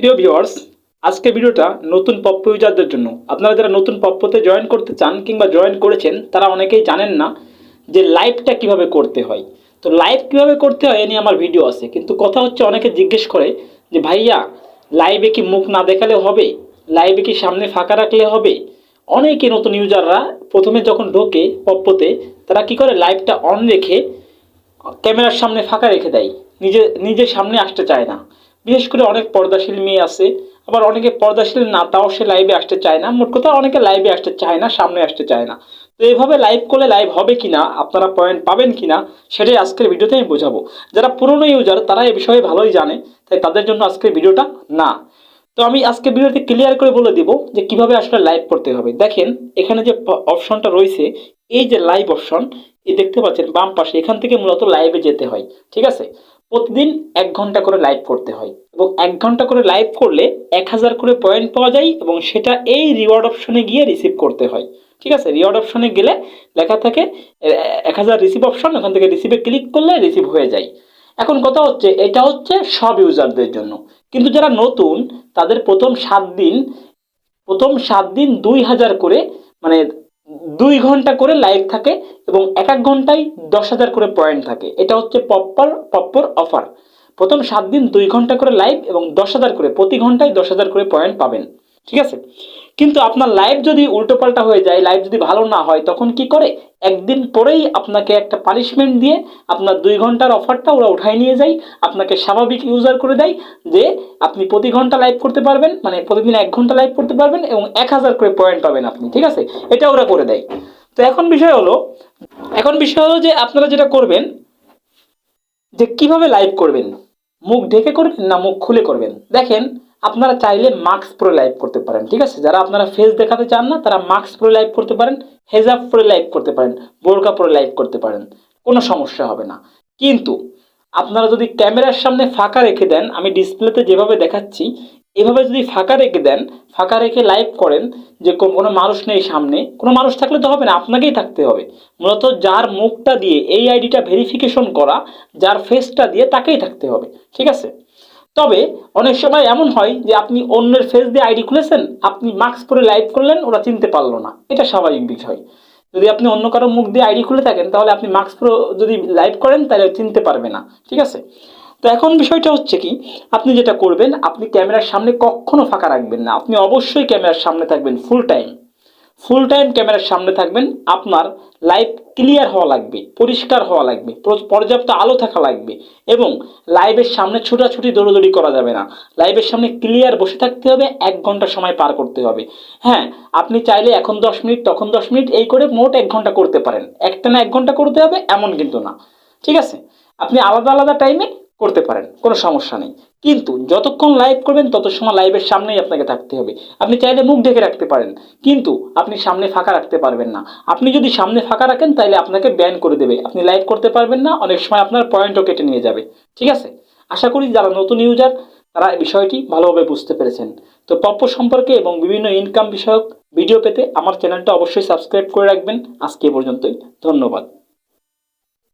প্রিয় ভিওয়ার্স আজকে ভিডিওটা নতুন পপ্প ইউজারদের জন্য। আপনারা যারা নতুন পপ্পতে জয়েন করতে চান কিংবা জয়েন করেছেন, তারা অনেকেই জানেন না যে লাইভটা কীভাবে করতে হয়। তো লাইভ কীভাবে করতে হয় এ নিয়ে আমার ভিডিও আছে। কিন্তু কথা হচ্ছে, অনেকে জিজ্ঞেস করে যে, ভাইয়া লাইভে কি মুখ না দেখালে হবে? লাইভে কি সামনে ফাঁকা রাখলে হবে? অনেকে নতুন ইউজাররা প্রথমে যখন ঢোকে পপ্পতে তারা কি করে? লাইভটা অন রেখে ক্যামেরার সামনে ফাঁকা রেখে দেয়। নিজে নিজের সামনে আসতে চায় না। বিশেষ করে অনেক পর্দাশীল মেয়ে আছে, আবার অনেকে পর্দাশীল না তাও সে লাইভে আসতে চায় না। মোট কথা অনেকে লাইভে আসতে চায় না, সামনে আসতে চায় না। তো এইভাবে লাইভ করলে লাইভ হবে কিনা, আপনারা পয়েন্ট পাবেন কিনা, সেটাই আজকের ভিডিওতে আমি বোঝাবো। যারা পুরনো ইউজার তারা এই বিষয়ে ভালোই জানে, তাই তাদের জন্য আজকের ভিডিওটা না। তো আমি আজকে ভিডিওতে ক্লিয়ার করে বলে দিব যে কীভাবে আসলে লাইভ করতে হবে। দেখেন, এখানে যে অপশনটা রয়েছে, এই যে লাইভ অপশন দেখতে পাচ্ছেন বাম পাশে, এখান থেকে মূলত লাইভে যেতে হয়, ঠিক আছে? প্রতিদিন এক ঘণ্টা করে লাইভ করতে হয় এবং এক ঘণ্টা করে লাইভ করলে এক হাজার করে পয়েন্ট পাওয়া যায় এবং সেটা এই রিওয়ার্ড অপশনে গিয়ে রিসিভ করতে হয়, ঠিক আছে? রিওয়ার্ড অপশনে গেলে লেখা থাকে এক হাজার রিসিভ অপশন ওখান থেকে রিসিভে ক্লিক করলে রিসিভ হয়ে যায়। এখন কথা হচ্ছে, এটা হচ্ছে সব ইউজারদের জন্য। কিন্তু যারা নতুন, তাদের প্রথম সাত দিন, প্রথম সাত দিন দুই হাজার করে মানে দুই ঘণ্টা করে লাইভ থাকে এবং এক এক ঘন্টায় দশ হাজার করে পয়েন্ট থাকে। এটা হচ্ছে পপ্পার পপ্পর অফার প্রথম সাত দিন দুই ঘণ্টা করে লাইভ এবং দশ হাজার করে, প্রতি ঘন্টায় দশ হাজার করে পয়েন্ট পাবেন। ঠিক আছে? কিন্তু আপনার লাইভ যদি উল্টোপাল্টা হয়ে যায় লাইভ যদি ভালো না হয়, তখন কি করে? একদিন পরেই আপনাকে একটা পানিশমেন্ট দিয়ে আপনার দুই ঘণ্টার অফারটা ওরা উঠাই নিয়ে যায়, আপনাকে স্বাভাবিক ইউজার করে দেয় যে আপনি প্রতি ঘণ্টা লাইভ করতে পারবেন মানে প্রতিদিন এক ঘণ্টা লাইভ করতে পারবেন এবং এক হাজার করে পয়েন্ট পাবেন আপনি। ঠিক আছে? এটা ওরা করে দেয়। তো এখন বিষয় হলো, এখন বিষয় হলো যে আপনারা যেটা করবেন, যে কীভাবে লাইভ করবেন? মুখ ঢেকে করবেন না মুখ খুলে করবেন? দেখেন, আপনারা চাইলে মাস্ক পরে লাইভ করতে পারেন, ঠিক আছে? যারা আপনারা ফেস দেখাতে চান না, তারা মাস্ক পরে লাইভ করতে পারেন হেজাব পরে লাইভ করতে পারেন, বোরকা পরে লাইভ করতে পারেন, কোনো সমস্যা হবে না। কিন্তু, আপনারা যদি ক্যামেরার সামনে ফাঁকা রেখে দেন, আমি ডিসপ্লেতে যেভাবে দেখাচ্ছি এভাবে যদি ফাঁকা রেখে দেন, ফাঁকা রেখে লাইভ করেন যে কোনো মানুষ নেই সামনে, কোনো মানুষ থাকলে তো হবে না, আপনাকেই থাকতে হবে। মূলত যার মুখটা দিয়ে এই আইডিটা ভেরিফিকেশন করা, যার ফেসটা দিয়ে তাকেই থাকতে হবে, ঠিক আছে? তবে অনেক সময় এমন হয় যে আপনি অন্যের ফেস দিয়ে আইডি খুলেছেন, আপনি মাস্ক পরে লাইভ করলেন, ওরা চিনতে পারল না। এটা স্বাভাবিক বিষয়। যদি আপনি অন্য কারও মুখ দিয়ে আইডি খুলে থাকেন, তাহলে আপনি মাস্ক পরে যদি লাইভ করেন, তাহলে চিনতে পারবে না, ঠিক আছে? তো এখন বিষয়টা হচ্ছে কি, আপনি যেটা করবেন, আপনি ক্যামেরার সামনে কখনো ফাঁকা রাখবেন না। আপনি অবশ্যই ক্যামেরার সামনে থাকবেন ফুল টাইম ফুল টাইম ক্যামেরার সামনে থাকবেন, আপনার লাইভ ক্লিয়ার হওয়া লাগবে, পরিষ্কার হওয়া লাগবে পর্যাপ্ত আলো থাকা লাগবে এবং লাইভের সামনে ছুটাছুটি, দৌড়দৌড়ি করা যাবে না। লাইভের সামনে ক্লিয়ার বসে থাকতে হবে, এক ঘণ্টা সময় পার করতে হবে। হ্যাঁ আপনি চাইলে এখন দশ মিনিট, তখন দশ মিনিট, এই করে মোট এক ঘণ্টা করতে পারেন। একটা না এক ঘণ্টা করতে হবে, এমন কিন্তু না। ঠিক আছে? আপনি আলাদা আলাদা টাইমে করতে পারেন, কোনো সমস্যা নেই। কিন্তু যতক্ষণ লাইভ করবেন, তত সময় লাইভের সামনেই আপনাকে থাকতে হবে। আপনি চাইলে মুখ ঢেকে রাখতে পারেন, কিন্তু আপনি সামনে ফাঁকা রাখতে পারবেন না। আপনি যদি সামনে ফাঁকা রাখেন তাহলে আপনাকে ব্যান করে দেবে। আপনি লাইভ করতে পারবেন না, অনেক সময় আপনার পয়েন্টও কেটে নিয়ে যাবে। ঠিক আছে? আশা করি যারা নতুন ইউজার তারা এই বিষয়টি ভালোভাবে বুঝতে পেরেছেন। তো পপ্প সম্পর্কে এবং বিভিন্ন ইনকাম বিষয়ক ভিডিও পেতে আমার চ্যানেলটা অবশ্যই সাবস্ক্রাইব করে রাখবেন। আজকে পর্যন্তই। ধন্যবাদ।